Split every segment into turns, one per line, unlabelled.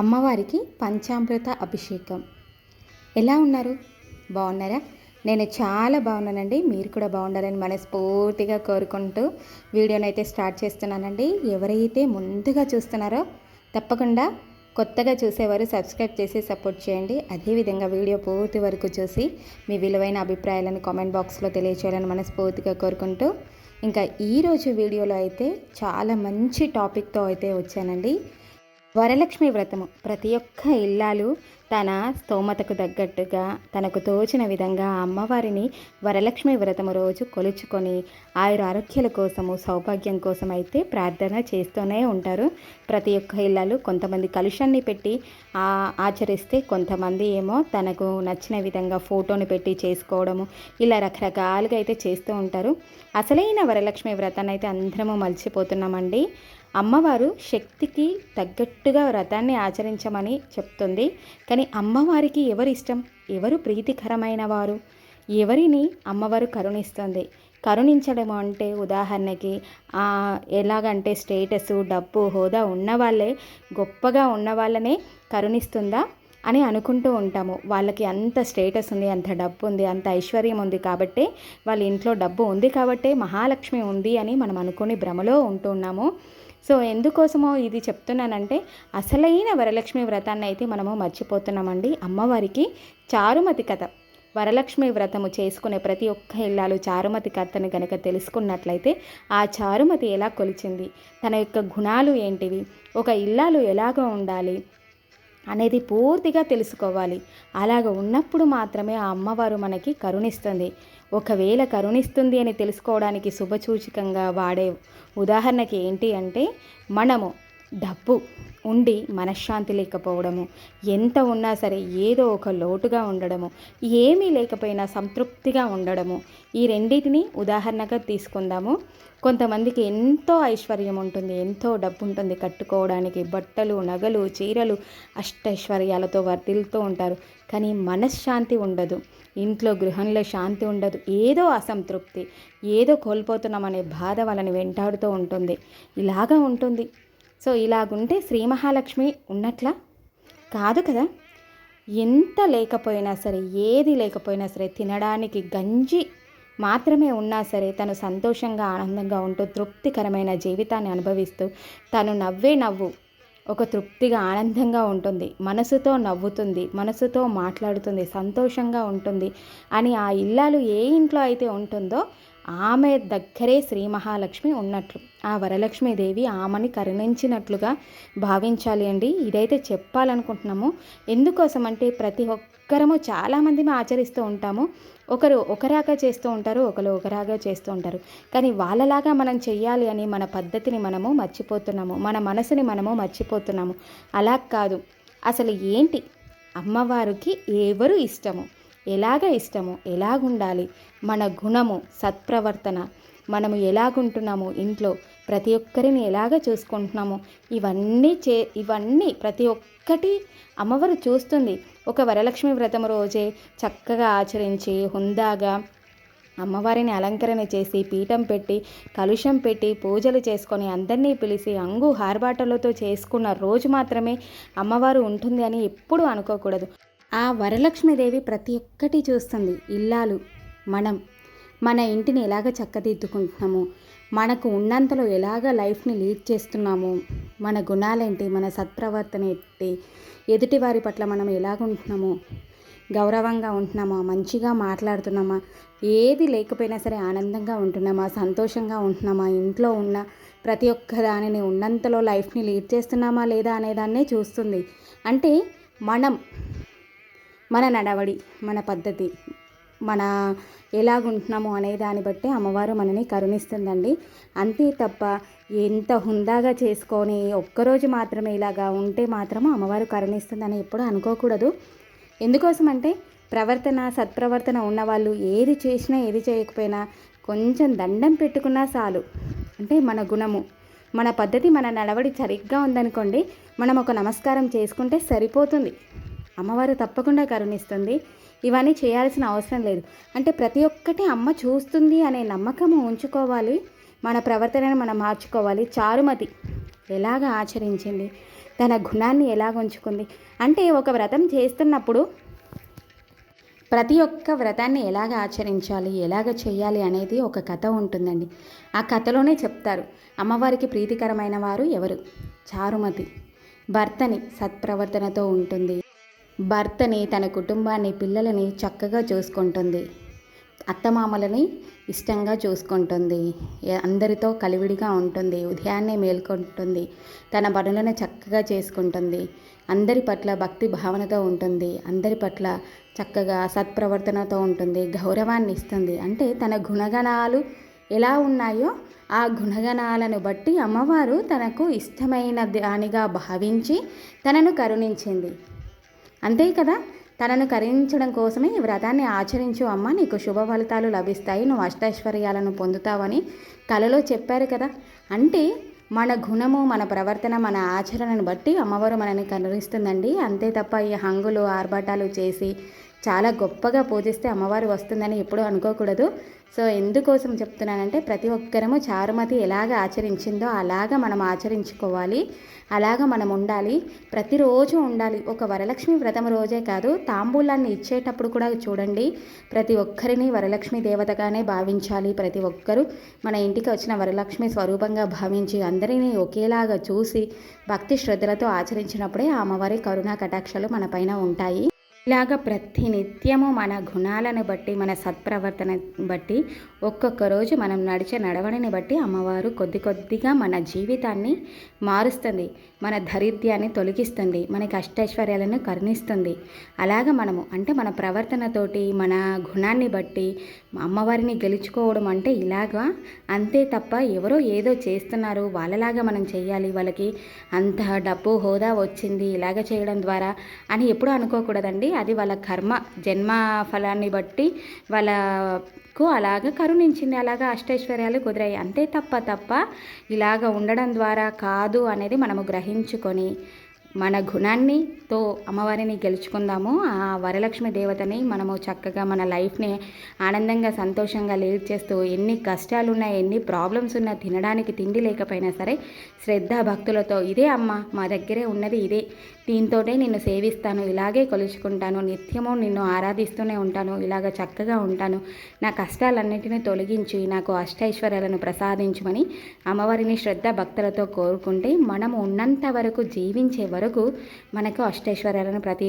అమ్మవారికి పంచామృత అభిషేకం. ఎలా ఉన్నారు? బాగున్నారా? నేను చాలా బాగున్నానండి. మీరు కూడా బాగుండాలని మనస్ఫూర్తిగా కోరుకుంటూ వీడియోని అయితే స్టార్ట్ చేస్తున్నానండి. ఎవరైతే ముందుగా చూస్తున్నారో తప్పకుండా కొత్తగా చూసేవారు సబ్స్క్రైబ్ చేసి సపోర్ట్ చేయండి. అదేవిధంగా వీడియో పూర్తి వరకు చూసి మీ విలువైన అభిప్రాయాలను కామెంట్ బాక్స్లో తెలియచేయాలని మనస్ఫూర్తిగా కోరుకుంటూ ఇంకా ఈరోజు వీడియోలో అయితే చాలా మంచి టాపిక్తో అయితే వచ్చానండి. వరలక్ష్మి వ్రతము. ప్రతి ఒక్క ఇల్లాలు తన స్తోమతకు తగ్గట్టుగా తనకు తోచిన విధంగా అమ్మవారిని వరలక్ష్మి వ్రతము రోజు కొలుచుకొని ఆయుర ఆరోగ్యాల కోసము సౌభాగ్యం కోసం అయితే ప్రార్థన చేస్తూనే ఉంటారు. ప్రతి ఒక్క ఇళ్ళలు కొంతమంది కలుషాన్ని పెట్టి ఆచరిస్తే కొంతమంది ఏమో తనకు నచ్చిన విధంగా ఫోటోని పెట్టి చేసుకోవడము ఇలా రకరకాలుగా అయితే చేస్తూ ఉంటారు. అసలైన వరలక్ష్మి వ్రతాన్ని అయితే అందరము మలిచిపోతున్నామండి. అమ్మవారు శక్తికి తగ్గట్టుగా వ్రతాన్ని ఆచరించమని చెప్తుంది. కానీ అమ్మవారికి ఎవరు ఇష్టం ఎవరు ప్రీతికరమైన వారు? ఎవరిని అమ్మవారు కరుణిస్తుంది? కరుణించడం అంటే ఉదాహరణకి ఎలాగంటే స్టేటస్ డబ్బు హోదా ఉన్నవాళ్ళే గొప్పగా ఉన్న వాళ్ళనే కరుణిస్తుందా అని అనుకుంటూ ఉంటాము. వాళ్ళకి అంత స్టేటస్ ఉంది అంత డబ్బు ఉంది అంత ఐశ్వర్యం ఉంది కాబట్టి వాళ్ళ ఇంట్లో డబ్బు ఉంది కాబట్టే మహాలక్ష్మి ఉంది అని మనం అనుకుని భ్రమలో ఉంటున్నాము సో ఎందుకోసమో ఇది చెప్తున్నానంటే అసలైన వరలక్ష్మి వ్రతాన్ని అయితే మనము మర్చిపోతున్నామండి. అమ్మవారికి చారుమతి కథ. వరలక్ష్మి వ్రతము చేసుకునే ప్రతి ఒక్క ఇల్లాలు చారుమతి కథను కనుక తెలుసుకున్నట్లయితే ఆ చారుమతి ఎలా కొలిచింది? తన యొక్క గుణాలు ఏంటివి? ఒక ఇల్లాలు ఎలాగ ఉండాలి అనేది పూర్తిగా తెలుసుకోవాలి. అలాగ ఉన్నప్పుడు మాత్రమే ఆ అమ్మవారు మనకి కరుణిస్తుంది. ఒకవేళ కరుణిస్తుంది అని తెలుసుకోవడానికి శుభసూచకంగా వాడే ఉదాహరణకి ఏంటి అంటే మనము డబ్బు ఉండి మనశ్శాంతి లేకపోవడము ఎంత ఉన్నా సరే ఏదో ఒక లోటుగా ఉండడము ఏమీ లేకపోయినా సంతృప్తిగా ఉండడము. ఈ రెండింటిని ఉదాహరణగా తీసుకుందాము. కొంతమందికి ఎంతో ఐశ్వర్యం ఉంటుంది ఎంతో డబ్బు ఉంటుంది కట్టుకోవడానికి. బట్టలు నగలు చీరలు అష్టైశ్వర్యాలతో వర్తిల్తూ ఉంటారు. కానీ మనశ్శాంతి ఉండదు. ఇంట్లో గృహంలో శాంతి ఉండదు. ఏదో అసంతృప్తి ఏదో కోల్పోతున్నామనే బాధ వాళ్ళని వెంటాడుతూ ఉంటుంది. ఇలాగా ఉంటుంది. సో ఇలాగుంటే శ్రీ మహాలక్ష్మి ఉన్నట్లా? కాదు కదా? ఎంత లేకపోయినా సరే ఏది లేకపోయినా సరే తినడానికి గంజి మాత్రమే ఉన్నా సరే తను సంతోషంగా ఆనందంగా ఉంటూ తృప్తికరమైన జీవితాన్ని అనుభవిస్తూ తను నవ్వే నవ్వు ఒక తృప్తిగా ఆనందంగా ఉంటుంది. మనసుతో నవ్వుతుంది. మనసుతో మాట్లాడుతుంది. సంతోషంగా ఉంటుంది. అని ఆ ఇల్లాలు ఏ ఇంట్లో అయితే ఉంటుందో ఆమె దగ్గరే శ్రీ మహాలక్ష్మి ఉన్నట్లు. ఆ వరలక్ష్మీదేవి ఆమెని కరుణించినట్లుగా భావించాలి అండి. ఇదైతే చెప్పాలనుకుంటున్నాము. ఎందుకోసం అంటే ప్రతి ఒక్కరము చాలామంది ఆచరిస్తూ ఉంటాము. ఒకరు ఒకరాగా చేస్తూ ఉంటారు ఒకరు ఒకరాగా చేస్తూ ఉంటారు. కానీ వాళ్ళలాగా మనం చెయ్యాలి అని మన పద్ధతిని మనము మర్చిపోతున్నాము. మన మనసుని మనము మర్చిపోతున్నాము. అలా కాదు. అసలు ఏంటి? అమ్మవారికి ఎవరు ఇష్టము? ఎలాగ ఇష్టము ఎలాగుండాలి? మన గుణము సత్ప్రవర్తన. మనము ఎలాగుంటున్నాము ఇంట్లో ప్రతి ఒక్కరిని ఎలాగ చూసుకుంటున్నాము ఇవన్నీ చే ఇవన్నీ ప్రతి ఒక్కటి అమ్మవారు చూస్తుంది. ఒక వరలక్ష్మి వ్రతం రోజే చక్కగా ఆచరించి హుందాగా అమ్మవారిని అలంకరణ చేసి పీఠం పెట్టి కలుషం పెట్టి పూజలు చేసుకొని అందరినీ పిలిచి అంగు హార్బాటలతో చేసుకున్న రోజు మాత్రమే అమ్మవారు ఉంటుంది అని ఎప్పుడూ అనుకోకూడదు. ఆ వరలక్ష్మీదేవి ప్రతి ఒక్కటి చూస్తుంది. ఇల్లాలు మనం మన ఇంటిని ఎలాగ చక్కదిద్దుకుంటున్నాము? మనకు ఉన్నంతలో ఎలాగ లైఫ్ని లీడ్ చేస్తున్నాము? మన గుణాలేంటి? మన సత్ప్రవర్తన ఏంటి? ఎదుటివారి పట్ల మనం ఎలాగుంటున్నాము? గౌరవంగా ఉంటున్నామా? మంచిగా మాట్లాడుతున్నామా? ఏది లేకపోయినా సరే ఆనందంగా ఉంటున్నామా? సంతోషంగా ఉంటున్నామా? ఇంట్లో ఉన్న ప్రతి ఒక్క దానిని ఉన్నంతలో లైఫ్ని లీడ్ చేస్తున్నామా లేదా అనేదాన్నే చూస్తుంది. అంటే మనం మన నడవడి మన పద్ధతి మన ఎలాగుంటున్నాము అనే దాన్ని బట్టి అమ్మవారు మనని కరుణిస్తుందండి. అంతే తప్ప ఎంత హుందాగా చేసుకొని ఒక్కరోజు మాత్రమే ఇలాగా ఉంటే మాత్రము అమ్మవారు కరుణిస్తుందని ఎప్పుడూ అనుకోకూడదు. ఎందుకోసం అంటే ప్రవర్తన సత్ప్రవర్తన ఉన్నవాళ్ళు ఏది చేసినా ఏది చేయకపోయినా కొంచెం దండం పెట్టుకున్నా చాలు. అంటే మన గుణము మన పద్ధతి మన నడవడి సరిగ్గా ఉందనుకోండి మనం ఒక నమస్కారం చేసుకుంటే సరిపోతుంది. అమ్మవారు తప్పకుండా కరుణిస్తుంది. ఇవన్నీ చేయాల్సిన అవసరం లేదు. అంటే ప్రతి ఒక్కటి అమ్మ చూస్తుంది అనే నమ్మకం ఉంచుకోవాలి. మన ప్రవర్తనను మనం మార్చుకోవాలి. చారుమతి ఎలాగ ఆచరించింది? తన గుణాన్ని ఎలాగ ఉంచుకుంది? అంటే ఒక వ్రతం చేస్తున్నప్పుడు ప్రతి ఒక్క వ్రతాన్ని ఎలాగ ఆచరించాలి? ఎలాగ చేయాలి అనేది ఒక కథ ఉంటుందండి. ఆ కథలోనే చెప్తారు. అమ్మవారికి ప్రీతికరమైన వారు ఎవరు? చారుమతి. భర్తని సత్ప్రవర్తనతో ఉంటుంది. భర్తని తన కుటుంబాన్ని పిల్లలని చక్కగా చూసుకుంటుంది. అత్తమామలని ఇష్టంగా చూసుకుంటుంది. అందరితో కలివిడిగా ఉంటుంది. ఉదయాన్నే మేల్కొంటుంది. తన పనులను చక్కగా చేసుకుంటుంది. అందరి పట్ల భక్తి భావనతో ఉంటుంది. అందరి పట్ల చక్కగా సత్ప్రవర్తనతో ఉంటుంది. గౌరవాన్ని ఇస్తుంది. అంటే తన గుణగణాలు ఎలా ఉన్నాయో ఆ గుణగణాలను బట్టి అమ్మవారు తనకు ఇష్టమైన దానిగా భావించి తనను కరుణించింది. అంతే కదా? తనను కరించడం కోసమే ఈ వ్రతాన్ని ఆచరించు అమ్మ. నీకు శుభ ఫలితాలు లభిస్తాయి. నువ్వు అష్టైశ్వర్యాలను పొందుతావని కలలో చెప్పారు కదా? అంటే మన గుణము మన ప్రవర్తన మన ఆచరణను బట్టి అమ్మవారు మనల్ని కరుణిస్తుందండి. అంతే తప్ప ఈ హంగులు ఆర్భాటాలు చేసి చాలా గొప్పగా పూజిస్తే అమ్మవారు వస్తుందని ఎప్పుడూ అనుకోకూడదు. సో ఎందుకోసం చెప్తున్నానంటే ప్రతి ఒక్కరము చారుమతి ఎలాగ ఆచరించిందో అలాగ మనం ఆచరించుకోవాలి అలాగ మనం ఉండాలి. ప్రతిరోజు ఉండాలి. ఒక వరలక్ష్మి వ్రతం రోజే కాదు తాంబూలాన్ని ఇచ్చేటప్పుడు కూడా చూడండి. ప్రతి ఒక్కరిని వరలక్ష్మి దేవతగానే భావించాలి. ప్రతి ఒక్కరూ మన ఇంటికి వచ్చిన వరలక్ష్మి స్వరూపంగా భావించి అందరినీ ఒకేలాగా చూసి భక్తి శ్రద్ధలతో ఆచరించినప్పుడే ఆ అమ్మవారి కరుణా కటాక్షలు మన పైన ఉంటాయి. ఇలాగ ప్రతి నిత్యము మన గుణాలను బట్టి మన సత్ప్రవర్తన బట్టి ఒక్కొక్క రోజు మనం నడిచే నడవడిని బట్టి అమ్మవారు కొద్ది కొద్దిగా మన జీవితాన్ని మారుస్తుంది. మన దరిద్ర్యాన్ని తొలగిస్తుంది. మనకి అష్టైశ్వర్యాలను కరుణిస్తుంది. అలాగ మనము అంటే మన ప్రవర్తనతోటి మన గుణాన్ని బట్టి అమ్మవారిని గెలుచుకోవడం అంటే ఇలాగా? అంతే తప్ప ఎవరో ఏదో చేస్తున్నారు. వాళ్ళలాగా మనం చేయాలి వాళ్ళకి అంత డబ్బు హోదా వచ్చింది ఇలాగ చేయడం ద్వారా అని ఎప్పుడూ అనుకోకూడదండి. అది వాళ్ళ కర్మ జన్మ ఫలాన్ని బట్టి వాళ్ళకు అలాగ కరుణించింది అలాగా అష్టైశ్వర్యాలు కుదిరాయి. అంతే తప్ప తప్ప ఇలాగ ఉండడం ద్వారా కాదు అనేది మనము గ్రహించుకొని మన గుణాన్ని తో అమ్మవారిని గెలుచుకుందాము. ఆ వరలక్ష్మి దేవతని మనము చక్కగా మన లైఫ్ని ఆనందంగా సంతోషంగా లీడ్ చేస్తూ ఎన్ని కష్టాలు ఉన్నా ఎన్ని ప్రాబ్లమ్స్ ఉన్నా తినడానికి తిండి లేకపోయినా సరే శ్రద్ధ భక్తులతో ఇదే అమ్మ మా దగ్గరే ఉన్నది ఇదే. దీంతోనే నిన్ను సేవిస్తాను ఇలాగే కొలుచుకుంటాను నిత్యము నిన్ను ఆరాధిస్తూనే ఉంటాను ఇలాగ చక్కగా ఉంటాను. నా కష్టాలన్నింటినీ తొలగించి నాకు అష్టైశ్వర్యాలను ప్రసాదించమని అమ్మవారిని శ్రద్ధ భక్తులతో కోరుకుంటే మనము ఉన్నంత వరకు జీవించే వరకు మనకు అష్టైశ్వర్యాలను ప్రతి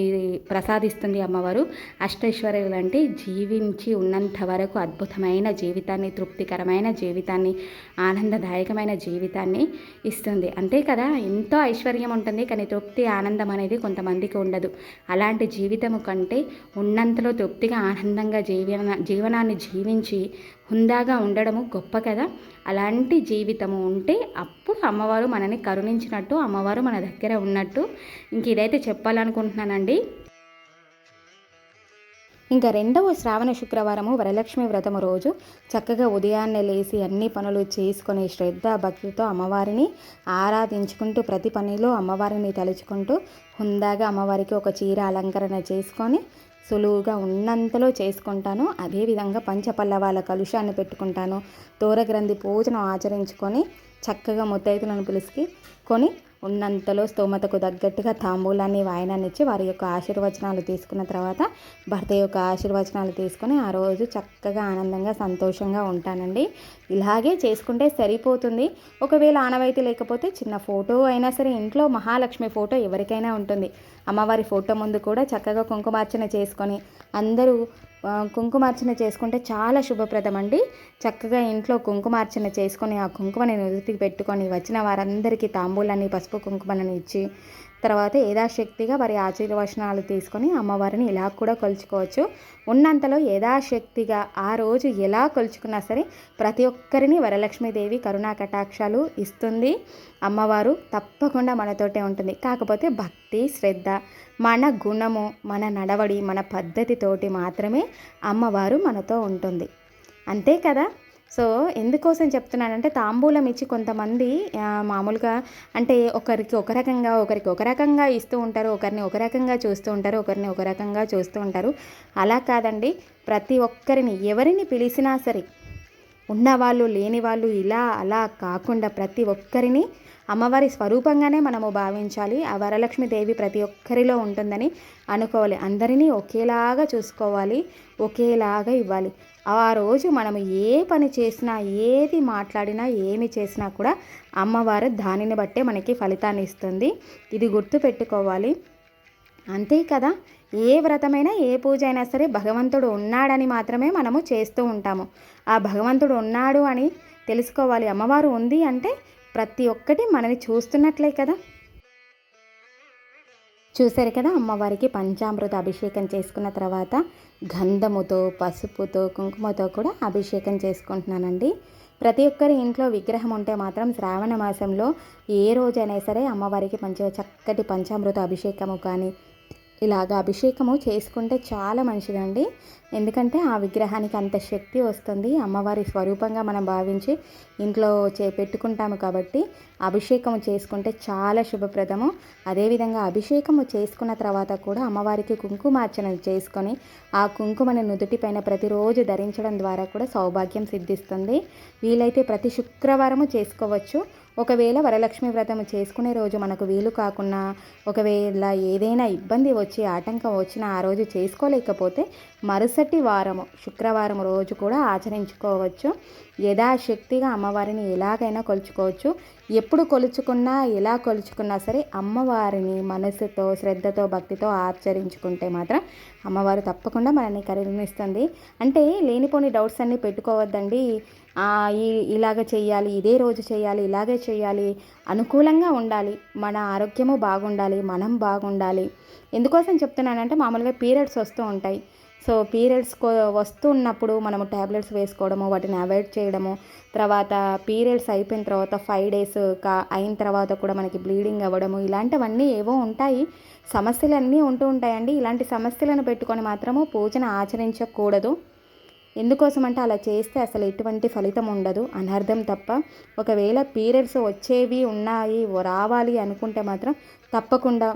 ప్రసాదిస్తుంది అమ్మవారు. అష్టైశ్వర్యాలు అంటే జీవించి ఉన్నంత వరకు అద్భుతమైన జీవితాన్ని తృప్తికరమైన జీవితాన్ని ఆనందదాయకమైన జీవితాన్ని ఇస్తుంది. అంతే కదా ఎంతో ఐశ్వర్యం ఉంటుంది కానీ తృప్తి ఆనందం అనేది కొంతమందికి ఉండదు. అలాంటి జీవితము కంటే ఉన్నంతలో తృప్తిగా ఆనందంగా జీవన జీవనాన్ని జీవించి హుందాగా ఉండడము గొప్ప కదా. అలాంటి జీవితము ఉంటే అప్పుడు అమ్మవారు మనని కరుణించినట్టు అమ్మవారు మన దగ్గర ఉన్నట్టు ఇంక ఇదైతే చెప్పాలనుకుంటున్నానండి. ఇంకా రెండవ శ్రావణ శుక్రవారము వరలక్ష్మి వ్రతము రోజు చక్కగా ఉదయాన్నే లేచి అన్ని పనులు చేసుకొని శ్రద్ధ భక్తితో అమ్మవారిని ఆరాధించుకుంటూ ప్రతి పనిలో అమ్మవారిని తలుచుకుంటూ హుందాగా అమ్మవారికి ఒక చీర అలంకరణ చేసుకొని సులువుగా ఉన్నంతలో చేసుకుంటాను. అదేవిధంగా పంచపల్లవాల కలుషాన్ని పెట్టుకుంటాను. తోరగ్రంథి పూజను ఆచరించుకొని చక్కగా ముత్తైదులను పిలిచి కొని ఉన్నంతలో స్తోమతకు తగ్గట్టుగా తాంబూలాన్ని వాయనాన్ని ఇచ్చి వారి యొక్క ఆశీర్వచనాలు తీసుకున్న తర్వాత భర్త యొక్క ఆశీర్వచనాలు తీసుకొని ఆ రోజు చక్కగా ఆనందంగా సంతోషంగా ఉంటానండి. ఇలాగే చేసుకుంటే సరిపోతుంది. ఒకవేళ ఆనవాయితీ లేకపోతే చిన్న ఫోటో అయినా సరే ఇంట్లో మహాలక్ష్మి ఫోటో ఎవరికైనా ఉంటుంది. అమ్మవారి ఫోటో ముందు కూడా చక్కగా కుంకుమార్చన చేసుకొని అందరూ కుంకుమార్చన చేసుకుంటే చాలా శుభప్రదం అండి చక్కగా ఇంట్లో కుంకుమార్చన చేసుకొని ఆ కుంకుమని నుదుటికి పెట్టుకొని వచ్చిన వారందరికీ తాంబూలని పసుపు కుంకుమలను ఇచ్చి తర్వాత యథాశక్తిగా వారి ఆశీర్వచనాలు తీసుకొని అమ్మవారిని ఇలా కూడా కొలుచుకోవచ్చు. ఉన్నంతలో యథాశక్తిగా ఆ రోజు ఎలా కొలుచుకున్నా సరే ప్రతి ఒక్కరిని వరలక్ష్మీదేవి కరుణా కటాక్షాలు ఇస్తుంది. అమ్మవారు తప్పకుండా మనతోటే ఉంటుంది. కాకపోతే భక్తి శ్రద్ధ మన గుణము మన నడవడి మన పద్ధతితోటి మాత్రమే అమ్మవారు మనతో ఉంటుంది. అంతే కదా? సో ఎందుకోసం చెప్తున్నానంటే తాంబూలం ఇచ్చి కొంతమంది మామూలుగా అంటే ఒకరికి ఒక రకంగా ఒకరికి ఒక రకంగా ఇస్తూ ఉంటారు ఒకరిని ఒక రకంగా చూస్తూ ఉంటారు ఒకరిని ఒక రకంగా చూస్తూ ఉంటారు. అలా కాదండి. ప్రతి ఒక్కరిని ఎవరిని పిలిచినా సరే ఉన్నవాళ్ళు లేని వాళ్ళు ఇలా అలా కాకుండా ప్రతి ఒక్కరిని అమ్మవారి స్వరూపంగానే మనము భావించాలి. ఆ వరలక్ష్మీదేవి ప్రతి ఒక్కరిలో ఉంటుందని అనుకోవాలి. అందరినీ ఒకేలాగా చూసుకోవాలి ఒకేలాగా ఇవ్వాలి. ఆ రోజు మనం ఏ పని చేసినా ఏది మాట్లాడినా ఏమి చేసినా కూడా అమ్మవారు దానిని బట్టే మనకి ఫలితాన్ని ఇస్తుంది. ఇది గుర్తు పెట్టుకోవాలి అంతే కదా? ఏ వ్రతమైనా ఏ పూజ అయినా సరే భగవంతుడు ఉన్నాడని మాత్రమే మనము చేస్తూ ఉంటాము. ఆ భగవంతుడు ఉన్నాడు అని తెలుసుకోవాలి. అమ్మవారు ఉంది అంటే ప్రతి ఒక్కటి మనని చూస్తున్నట్లే కదా? చూశారు కదా అమ్మవారికి పంచామృత అభిషేకం చేసుకున్న తర్వాత గంధముతో పసుపుతో కుంకుమతో కూడా అభిషేకం చేసుకుంటున్నానండి. ప్రతి ఒక్కరి ఇంట్లో విగ్రహం ఉంటే మాత్రం శ్రావణ మాసంలో ఏ రోజైనా సరే అమ్మవారికి మంచిగా చక్కటి పంచామృత అభిషేకము కానీ ఇలాగ అభిషేకము చేసుకుంటే చాలా మంచిదండి. ఎందుకంటే ఆ విగ్రహానికి అంత శక్తి వస్తుంది. అమ్మవారి స్వరూపంగా మనం భావించి ఇంట్లో చే పెట్టుకుంటాము కాబట్టి అభిషేకము చేసుకుంటే చాలా శుభప్రదము. అదేవిధంగా అభిషేకము చేసుకున్న తర్వాత కూడా అమ్మవారికి కుంకుమార్చన చేసుకొని ఆ కుంకుమని నుదుటిపైన ప్రతిరోజు ధరించడం ద్వారా కూడా సౌభాగ్యం సిద్ధిస్తుంది. వీలైతే ప్రతి శుక్రవారము చేసుకోవచ్చు. ఒకవేళ వరలక్ష్మి వ్రతం చేసుకునే రోజు మనకు వీలు కాకుండా ఒకవేళ ఏదైనా ఇబ్బంది వచ్చి ఆటంకం వచ్చినా ఆ రోజు చేసుకోలేకపోతే మరుసటి వారము శుక్రవారం రోజు కూడా ఆచరించుకోవచ్చు. యథాశక్తిగా అమ్మవారిని ఎలాగైనా కొలుచుకోవచ్చు. ఎప్పుడు కొలుచుకున్నా ఎలా కొలుచుకున్నా సరే అమ్మవారిని మనసుతో శ్రద్ధతో భక్తితో ఆచరించుకుంటే మాత్రం అమ్మవారు తప్పకుండా మనల్ని కరుణిస్తుంది. అంటే లేనిపోని డౌట్స్ అన్నీ పెట్టుకోవద్దండి. ఈ ఇలాగ చేయాలి ఇదే రోజు చేయాలి ఇలాగే చేయాలి అనుకూలంగా ఉండాలి. మన ఆరోగ్యము బాగుండాలి మనం బాగుండాలి. ఎందుకోసం చెప్తున్నానంటే మామూలుగా పీరియడ్స్ వస్తూ ఉంటాయి. సో పీరియడ్స్ వస్తున్నప్పుడు మనము ట్యాబ్లెట్స్ వేసుకోవడము వాటిని అవాయిడ్ చేయడము తర్వాత పీరియడ్స్ అయిపోయిన తర్వాత ఫైవ్ డేస్ కా అయిన తర్వాత కూడా మనకి బ్లీడింగ్ అవ్వడము ఇలాంటివన్నీ ఏవో ఉంటాయి. సమస్యలన్నీ ఉంటూ ఉంటాయండి. ఇలాంటి సమస్యలను పెట్టుకొని మాత్రము పూజను ఆచరించకూడదు. ఎందుకోసం అంటే అలా చేస్తే అసలు ఎటువంటి ఫలితం ఉండదు. అనర్థం తప్ప. ఒకవేళ పీరియడ్స్ వచ్చేవి ఉన్నాయి రావాలి అనుకుంటే మాత్రం తప్పకుండా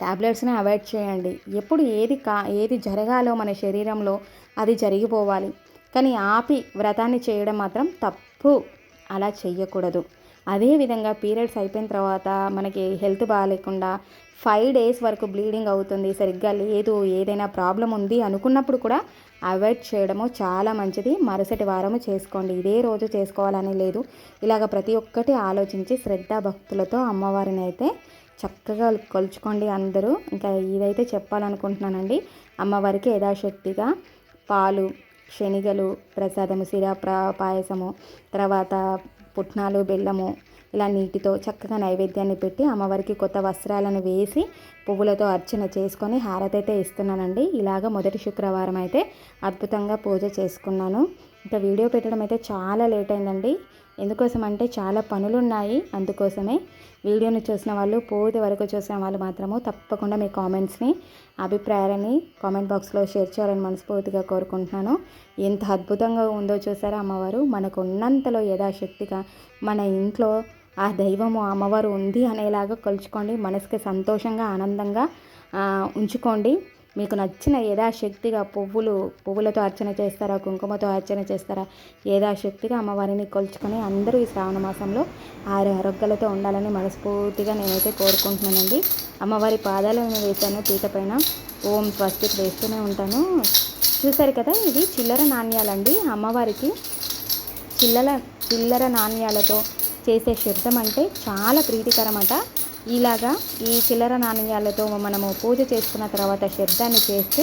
ట్యాబ్లెట్స్ని అవాయిడ్ చేయండి. ఎప్పుడు ఏది కా ఏది జరగాలో మన శరీరంలో అది జరిగిపోవాలి. కానీ ఆపి వ్రతాన్ని చేయడం మాత్రం తప్పు. అలా చేయకూడదు అదేవిధంగా పీరియడ్స్ అయిపోయిన తర్వాత మనకి హెల్త్ బాగాలేకుండా ఫైవ్ డేస్ వరకు బ్లీడింగ్ అవుతుంది. సరిగ్గా లేదు ఏదైనా ప్రాబ్లం ఉంది అనుకున్నప్పుడు కూడా అవాయిడ్ చేయడము చాలా మంచిది. మరుసటి వారము చేసుకోండి. ఇదే రోజు చేసుకోవాలని లేదు. ఇలాగ ప్రతి ఒక్కటి ఆలోచించి శ్రద్ధ భక్తులతో అమ్మవారిని అయితే చక్కగా కొలుచుకోండి అందరూ. ఇంకా ఇదైతే చెప్పాలనుకుంటున్నానండి. అమ్మవారికి యథాశక్తిగా పాలు శనిగలు ప్రసాదము సిరా పాయసము తర్వాత పుట్నాలు బెల్లము ఇలా నీటితో చక్కగా నైవేద్యాన్ని పెట్టి అమ్మవారికి కొత్త వస్త్రాలను వేసి పువ్వులతో అర్చన చేసుకొని హారతి అయితే ఇస్తున్నానండి. ఇలాగ మొదటి శుక్రవారం అయితే అద్భుతంగా పూజ చేసుకున్నాను. ఇంకా వీడియో పెట్టడం అయితే చాలా లేట్ అయిందండి. ఎందుకోసం అంటే చాలా పనులు ఉన్నాయి అందుకోసమే వీడియోని చూసిన వాళ్ళు పూర్తి వరకు చూసిన వాళ్ళు మాత్రము తప్పకుండా మీ కామెంట్స్ని అభిప్రాయాలని కామెంట్ బాక్స్లో షేర్ చేయాలని మనస్ఫూర్తిగా కోరుకుంటున్నాను. ఎంత అద్భుతంగా ఉందో చూసారా అమ్మవారు? మనకు ఉన్నంతలో యథాశక్తిగా మన ఇంట్లో ఆ దైవము అమ్మవారు ఉంది అనేలాగా కొలుచుకోండి. మనసుకి సంతోషంగా ఆనందంగా ఉంచుకోండి. మీకు నచ్చిన యథాశక్తిగా పువ్వులు పువ్వులతో అర్చన చేస్తారా కుంకుమతో అర్చన చేస్తారా యథాశక్తిగా అమ్మవారిని కొలుచుకొని అందరూ ఈ శ్రావణ మాసంలో ఆరు ఆరోగ్యాలతో ఉండాలని మనస్ఫూర్తిగా నేనైతే కోరుకుంటున్నానండి. అమ్మవారి పాదాలను వేశాను పీట పైన. ఓం స్వస్తికి వేస్తూనే ఉంటాను. చూసారు కదా ఇది చిల్లర నాణ్యాలండి. అమ్మవారికి చిల్లర చిల్లర నాణ్యాలతో చేసే శబ్దం అంటే చాలా ప్రీతికరమట. ఇలాగా ఈ చిల్లర నాణ్యాలతో మనము పూజ చేసుకున్న తర్వాత శబ్దాన్ని చేస్తే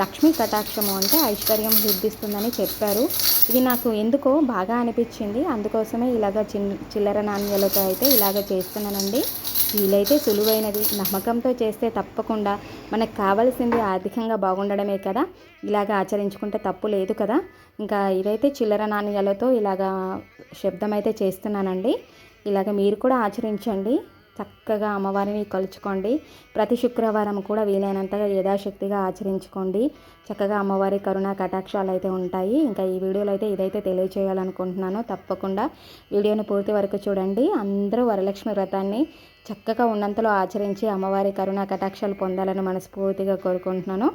లక్ష్మీ కటాక్షము అంటే ఐశ్వర్యం వృద్ధిస్తుందని చెప్పారు. ఇది నాకు ఎందుకో బాగా అనిపించింది. అందుకోసమే ఇలాగ చిల్లర నాణ్యాలతో అయితే ఇలాగ చేస్తున్నానండి. వీలైతే సులువైనది. నమ్మకంతో చేస్తే తప్పకుండా మనకు కావాల్సింది ఆర్థికంగా బాగుండడమే కదా. ఇలాగ ఆచరించుకుంటే తప్పు లేదు కదా. ఇంకా ఇదైతే చిల్లర నాణ్యాలతో ఇలాగా శబ్దం అయితే చేస్తున్నానండి. ఇలాగ మీరు కూడా ఆచరించండి. చక్కగా అమ్మవారిని కలుచుకోండి. ప్రతి శుక్రవారం కూడా వీలైనంతగా యథాశక్తిగా ఆచరించుకోండి. చక్కగా అమ్మవారి కరుణ కటాక్షాలు అయితే ఉంటాయి. ఇంకా ఈ వీడియోలో అయితే ఇదైతే తెలియచేయాలనుకుంటున్నాను. తప్పకుండా వీడియోని పూర్తి వరకు చూడండి. అందరూ వరలక్ష్మి వ్రతాన్ని చక్కగా ఉన్నంతలో ఆచరించి అమ్మవారి కరుణ కటాక్షాలు పొందాలని మనస్ఫూర్తిగా కోరుకుంటున్నాను.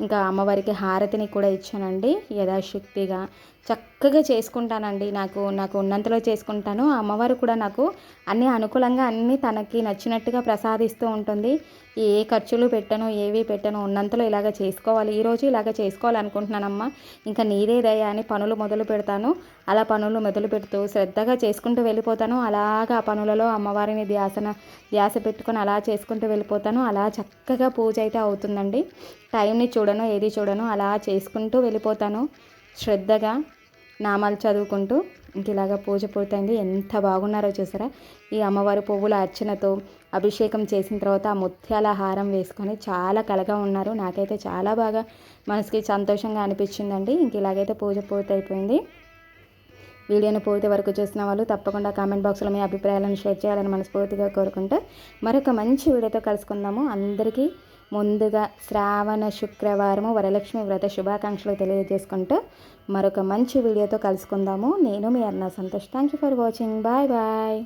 ఇంకా అమ్మవారికి హారతిని కూడా ఇచ్చానండి. యథాశక్తిగా చక్కగా చేసుకుంటానండి. నాకు నాకు ఉన్నంతలో చేసుకుంటాను. అమ్మవారు కూడా నాకు అన్ని అనుకూలంగా అన్నీ తనకి నచ్చినట్టుగా ప్రసాదిస్తూ ఉంటుంది. ఏ ఖర్చులు పెట్టను ఏవి పెట్టను ఉన్నంతలో ఇలాగ చేసుకోవాలి. ఈరోజు ఇలాగ చేసుకోవాలనుకుంటున్నానమ్మా. ఇంకా నీదే దయ అని పనులు మొదలు పెడతాను. అలా పనులు మొదలు పెడుతూ శ్రద్ధగా చేసుకుంటూ వెళ్ళిపోతాను. అలాగా ఆ పనులలో అమ్మవారిని ధ్యాసన ధ్యాస పెట్టుకొని అలా చేసుకుంటూ వెళ్ళిపోతాను. అలా చక్కగా పూజ అయితే అవుతుందండి. టైంని చూడను ఏది చూడను అలా చేసుకుంటూ వెళ్ళిపోతాను. శ్రద్ధగా నామాలు చదువుకుంటూ ఇంక ఇలాగ పూజ పూర్తయింది. ఎంత బాగున్నారో చూసారా? ఈ అమ్మవారి పువ్వుల అర్చనతో అభిషేకం చేసిన తర్వాత ఆ ముత్యాల హారం వేసుకొని చాలా కలగా ఉన్నారు. నాకైతే చాలా బాగా మనసుకి సంతోషంగా అనిపించిందండి. ఇంక ఇలాగైతే పూజ పూర్తయిపోయింది. వీడియోను పూర్తి వరకు చూసిన వాళ్ళు తప్పకుండా కామెంట్ బాక్స్లో మీ అభిప్రాయాలను షేర్ చేయాలని మనస్ఫూర్తిగా కోరుకుంటూ మరొక మంచి వీడియోతో కలుసుకుందాము. అందరికీ ముందుగా శ్రావణ శుక్రవారము వరలక్ష్మి వ్రత శుభాకాంక్షలు తెలియజేసుకుంటూ మరొక మంచి వీడియోతో కలుసుకుందాము. నేను మీ అన్న Santosh. Thank you for watching bye bye